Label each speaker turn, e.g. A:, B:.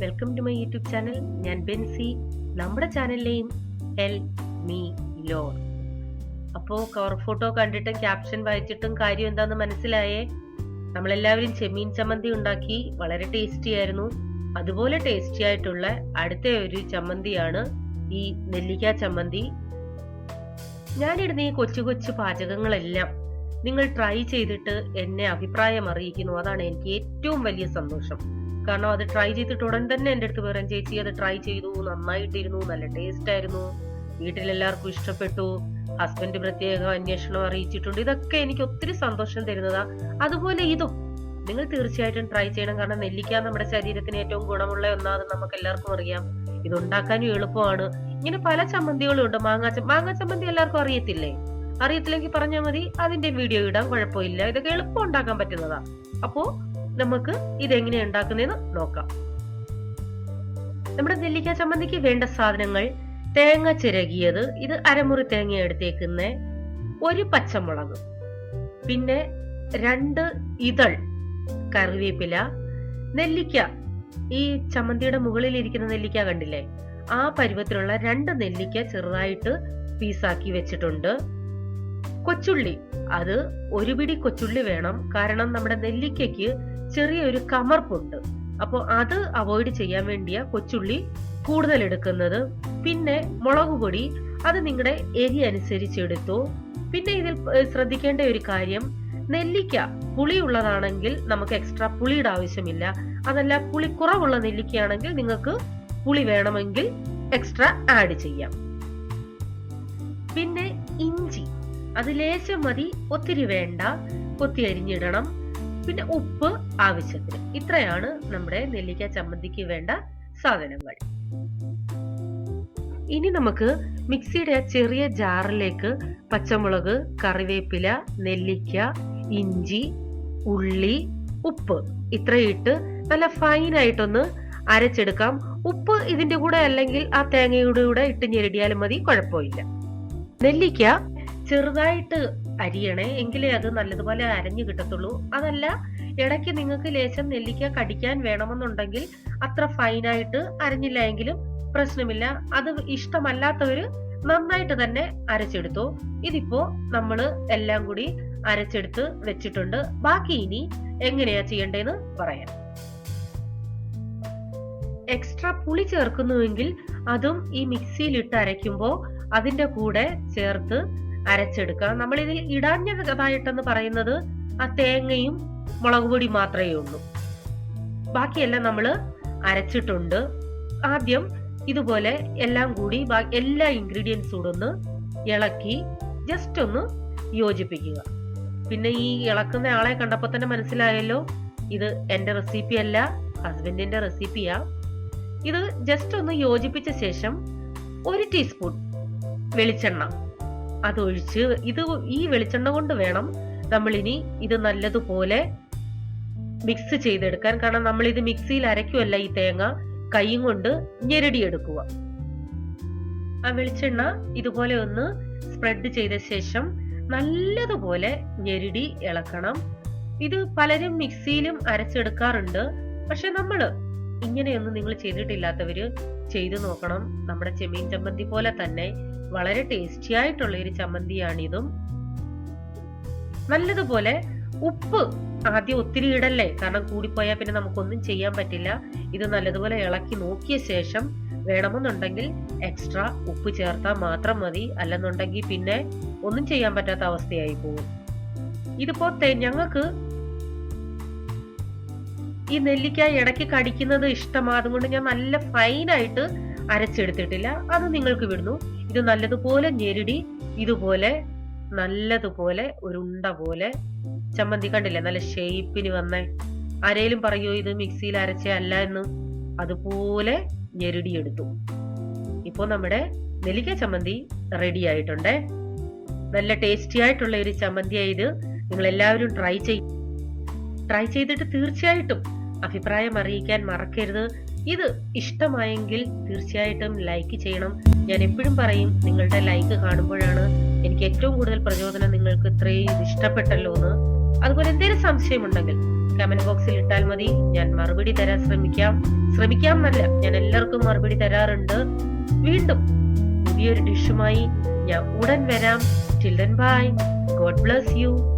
A: Welcome to my YouTube channel ഞാൻ ബെൻസി. നമ്മുടെ ചാനലിലെയും ഹെൽ മീ ലോർ അപ്പോൾ കവർ ഫോട്ടോ കണ്ടിട്ടും ക്യാപ്ഷൻ വായിച്ചിട്ടും കാര്യം എന്താന്ന് മനസ്സിലായേ? നമ്മളെല്ലാവരും ചെമ്മീൻ ചമ്മന്തി ഉണ്ടാക്കി. വളരെ ടേസ്റ്റി ആയിരുന്നു. അതുപോലെ ടേസ്റ്റി ആയിട്ടുള്ള അടുത്ത ഒരു ചമ്മന്തിയാണ് ഈ നെല്ലിക്ക ചമ്മന്തി. ഞാനിടുന്ന ഈ കൊച്ചു കൊച്ചു പാചകങ്ങളെല്ലാം നിങ്ങൾ ട്രൈ ചെയ്തിട്ട് എന്നെ അഭിപ്രായം അറിയിക്കുന്നു. അതാണ് എനിക്ക് ഏറ്റവും വലിയ സന്തോഷം. കാരണം അത് ട്രൈ ചെയ്തിട്ട് ഉടൻ തന്നെ എന്റെ അടുത്ത് പറയാൻ ചേച്ചി അത് ട്രൈ ചെയ്തു നന്നായിട്ടിരുന്നു നല്ല ടേസ്റ്റ് ആയിരുന്നു വീട്ടിലെല്ലാവർക്കും ഇഷ്ടപ്പെട്ടു ഹസ്ബൻഡ് പ്രത്യേകം അന്വേഷണം അറിയിച്ചിട്ടുണ്ട്. ഇതൊക്കെ എനിക്ക് ഒത്തിരി സന്തോഷം തരുന്നതാ. അതുപോലെ ഇതും നിങ്ങൾ തീർച്ചയായിട്ടും ട്രൈ ചെയ്യണം കാരണം നെല്ലിക്ക നമ്മുടെ ശരീരത്തിന് ഏറ്റവും ഗുണമുള്ള ഒന്നാണ് നമുക്ക് എല്ലാവർക്കും അറിയാം. ഇത് ഉണ്ടാക്കാനും എളുപ്പമാണ്. ഇങ്ങനെ പല ചമ്മന്തികളും ഉണ്ട്. മാങ്ങാ മാങ്ങാ ചമ്മന്തി എല്ലാവർക്കും അറിയത്തില്ലേ? അറിയത്തില്ലെങ്കിൽ പറഞ്ഞാൽ മതി അതിന്റെ വീഡിയോ ഇടാൻ കുഴപ്പമില്ല. ഇതൊക്കെ എളുപ്പം ഉണ്ടാക്കാൻ പറ്റുന്നതാ. അപ്പോ നമുക്ക് ഇതെങ്ങനെയാണ് ഉണ്ടാക്കുന്നതെന്ന് നോക്കാം. നമ്മുടെ നെല്ലിക്ക ചമ്മന്തിക്ക് വേണ്ട സാധനങ്ങൾ തേങ്ങ ചിരകിയത് ഇത് അരമുറി തേങ്ങ എടുത്തേക്കുന്ന. ഒരു പച്ചമുളക് പിന്നെ രണ്ട് ഇതൾ കറിവേപ്പില. നെല്ലിക്ക ഈ ചമ്മന്തിയുടെ മുകളിൽ ഇരിക്കുന്ന നെല്ലിക്ക കണ്ടില്ലേ? ആ പരുവത്തിലുള്ള രണ്ട് നെല്ലിക്ക ചെറുതായിട്ട് പീസാക്കി വെച്ചിട്ടുണ്ട്. കൊച്ചുള്ളി അത് ഒരു പിടി കൊച്ചുള്ളി വേണം. കാരണം നമ്മുടെ നെല്ലിക്കയ്ക്ക് ചെറിയൊരു കമർപ്പുണ്ട്. അപ്പോൾ അത് അവോയ്ഡ് ചെയ്യാൻ വേണ്ടിയ കൊച്ചുള്ളി കൂടുതൽ എടുക്കുന്നത്. പിന്നെ മുളക് പൊടി അത് നിങ്ങളുടെ എരി അനുസരിച്ച് എടുത്തു. പിന്നെ ഇതിൽ ശ്രദ്ധിക്കേണ്ട ഒരു കാര്യം നെല്ലിക്ക പുളിയുള്ളതാണെങ്കിൽ നമുക്ക് എക്സ്ട്രാ പുളിയുടെ ആവശ്യമില്ല. അതല്ല പുളി കുറവുള്ള നെല്ലിക്കയാണെങ്കിൽ നിങ്ങൾക്ക് പുളി വേണമെങ്കിൽ എക്സ്ട്രാ ആഡ് ചെയ്യാം. പിന്നെ ഇഞ്ചി അത് ലേശം മതി ഒത്തിരി വേണ്ട കൊത്തി അരിഞ്ഞിടണം. പിന്നെ ഉപ്പ് ആവശ്യത്തിന്. ഇത്രയാണ് നമ്മുടെ നെല്ലിക്ക ചമ്മന്തിക്ക് വേണ്ട സാധനങ്ങൾ. ഇനി നമുക്ക് മിക്സിയുടെ ചെറിയ ജാറിലേക്ക് പച്ചമുളക് കറിവേപ്പില നെല്ലിക്ക ഇഞ്ചി ഉള്ളി ഉപ്പ് ഇത്രയിട്ട് നല്ല ഫൈൻ ആയിട്ടൊന്ന് അരച്ചെടുക്കാം. ഉപ്പ് ഇതിന്റെ കൂടെ അല്ലെങ്കിൽ ആ തേങ്ങയുടെ കൂടെ ഇട്ട് ഞെരടിയാലും മതി കുഴപ്പമില്ല. നെല്ലിക്ക ചെറുതായിട്ട് അരിയണേ എങ്കിലേ അത് നല്ലതുപോലെ അരഞ്ഞു കിട്ടത്തുള്ളൂ. അതല്ല ഇടയ്ക്ക് നിങ്ങൾക്ക് ലേശം നെല്ലിക്ക കടിക്കാൻ വേണമെന്നുണ്ടെങ്കിൽ അത്ര ഫൈനായിട്ട് അരഞ്ഞില്ല എങ്കിലും പ്രശ്നമില്ല. അത് ഇഷ്ടമല്ലാത്തവർ നന്നായിട്ട് തന്നെ അരച്ചെടുത്തു. ഇതിപ്പോ നമ്മൾ എല്ലാം കൂടി അരച്ചെടുത്ത് വെച്ചിട്ടുണ്ട്. ബാക്കി ഇനി എങ്ങനെയാ ചെയ്യേണ്ടതെന്ന് പറയാം. എക്സ്ട്രാ പുളി ചേർക്കുന്നുവെങ്കിൽ അതും ഈ മിക്സിയിൽ ഇട്ട് അരയ്ക്കുമ്പോൾ അതിന്റെ കൂടെ ചേർത്ത് അരച്ചെടുക്കാം നമ്മൾ ഇതിൽ ഇടാഞ്ഞതായിട്ടെന്ന് പറയുന്നത് ആ തേങ്ങയും മുളക് പൊടി മാത്രമേ ഉള്ളൂ. ബാക്കിയെല്ലാം നമ്മൾ അരച്ചിട്ടുണ്ട്. ആദ്യം ഇതുപോലെ എല്ലാം കൂടി എല്ലാ ഇൻഗ്രീഡിയൻസും ഒന്ന് ഇളക്കി ജസ്റ്റ് ഒന്ന് യോജിപ്പിക്കുക. പിന്നെ ഈ ഇളക്കുന്ന ആളെ കണ്ടപ്പോൾ തന്നെ മനസ്സിലായല്ലോ ഇത് എന്റെ റെസിപ്പി അല്ല ഹസ്ബൻഡിന്റെ റെസിപ്പിയാ ഇത് ജസ്റ്റ് ഒന്ന് യോജിപ്പിച്ച ശേഷം ഒരു ടീസ്പൂൺ വെളിച്ചെണ്ണ അതൊഴിച്ച് ഇത് ഈ വെളിച്ചെണ്ണ കൊണ്ട് വേണം നമ്മൾ ഇനി ഇത് നല്ലതുപോലെ മിക്സ് ചെയ്തെടുക്കാൻ. കാരണം നമ്മൾ ഇത് മിക്സിയിൽ അരയ്ക്കുമല്ല ഈ തേങ്ങ. കൈയും കൊണ്ട് ഞെരടിയെടുക്കുക. ആ വെളിച്ചെണ്ണ ഇതുപോലെ ഒന്ന് സ്പ്രെഡ് ചെയ്ത ശേഷം നല്ലതുപോലെ ഞെരടി ഇളക്കണം. ഇത് പലരും മിക്സിയിലും അരച്ചെടുക്കാറുണ്ട്. പക്ഷെ നമ്മൾ ഇങ്ങനെയൊന്നും നിങ്ങൾ ചെയ്തിട്ടില്ലാത്തവര് ചെയ്തു നോക്കണം. നമ്മുടെ ചെമ്മീൻ ചമ്മന്തി പോലെ തന്നെ വളരെ ടേസ്റ്റി ആയിട്ടുള്ള ഒരു ചമ്മന്തിയാണിതും നല്ലതുപോലെ ഉപ്പ് ആദ്യം ഒത്തിരി ഇടല്ലേ? കാരണം കൂടിപ്പോയാൽ പിന്നെ നമുക്കൊന്നും ചെയ്യാൻ പറ്റില്ല. ഇത് നല്ലതുപോലെ ഇളക്കി നോക്കിയ ശേഷം വേണമെന്നുണ്ടെങ്കിൽ എക്സ്ട്രാ ഉപ്പ് ചേർത്താൽ മാത്രം മതി. അല്ലെന്നുണ്ടെങ്കിൽ പിന്നെ ഒന്നും ചെയ്യാൻ പറ്റാത്ത അവസ്ഥയായി പോകും. ഇതിപ്പോ ഞങ്ങൾക്ക് ഈ നെല്ലിക്ക ഇടയ്ക്ക് കടിക്കുന്നത് ഇഷ്ടമാ. അതുകൊണ്ട് ഞാൻ നല്ല ഫൈനായിട്ട് അരച്ചെടുത്തിട്ടില്ല. അത് നിങ്ങൾക്ക് വിടുന്നു. ഇത് നല്ലതുപോലെ ഞെരുടി ഇതുപോലെ നല്ലതുപോലെ ഒരു ഉണ്ട പോലെ. ചമ്മന്തി കണ്ടില്ലേ? നല്ല ഷേപ്പിന് വന്നേ. ആരേലും പറയോ ഇത് മിക്സിയിൽ അരച്ച അല്ല എന്ന്? അതുപോലെ ഞെരുടിയെടുത്തു ഇപ്പൊ നമ്മുടെ നെല്ലിക്ക ചമ്മന്തി റെഡി ആയിട്ടുണ്ട്. നല്ല ടേസ്റ്റി ആയിട്ടുള്ള ഒരു ചമ്മന്തിയായി ഇത്. നിങ്ങൾ എല്ലാവരും ട്രൈ ചെയ് ട്രൈ ചെയ്തിട്ട് തീർച്ചയായിട്ടും അഭിപ്രായം അറിയിക്കാൻ മറക്കരുത്. ഇത് ഇഷ്ടമായെങ്കിൽ തീർച്ചയായിട്ടും ലൈക്ക് ചെയ്യണം. ഞാൻ എപ്പോഴും പറയും നിങ്ങളുടെ ലൈക്ക് കാണുമ്പോഴാണ് എനിക്ക് ഏറ്റവും കൂടുതൽ പ്രചോദനം നിങ്ങൾക്ക് ഇത്രയും ഇത് ഇഷ്ടപ്പെട്ടല്ലോ എന്ന്. അതുപോലെ എന്തെങ്കിലും സംശയമുണ്ടെങ്കിൽ കമന്റ് ബോക്സിൽ ഇട്ടാൽ മതി. ഞാൻ മറുപടി തരാൻ ശ്രമിക്കാം. ശ്രമിക്കാം നല്ല ഞാൻ എല്ലാവർക്കും മറുപടി തരാറുണ്ട്. വീണ്ടും പുതിയൊരു ഡിഷുമായി ഞാൻ ഉടൻ വരാം. Children bye God bless you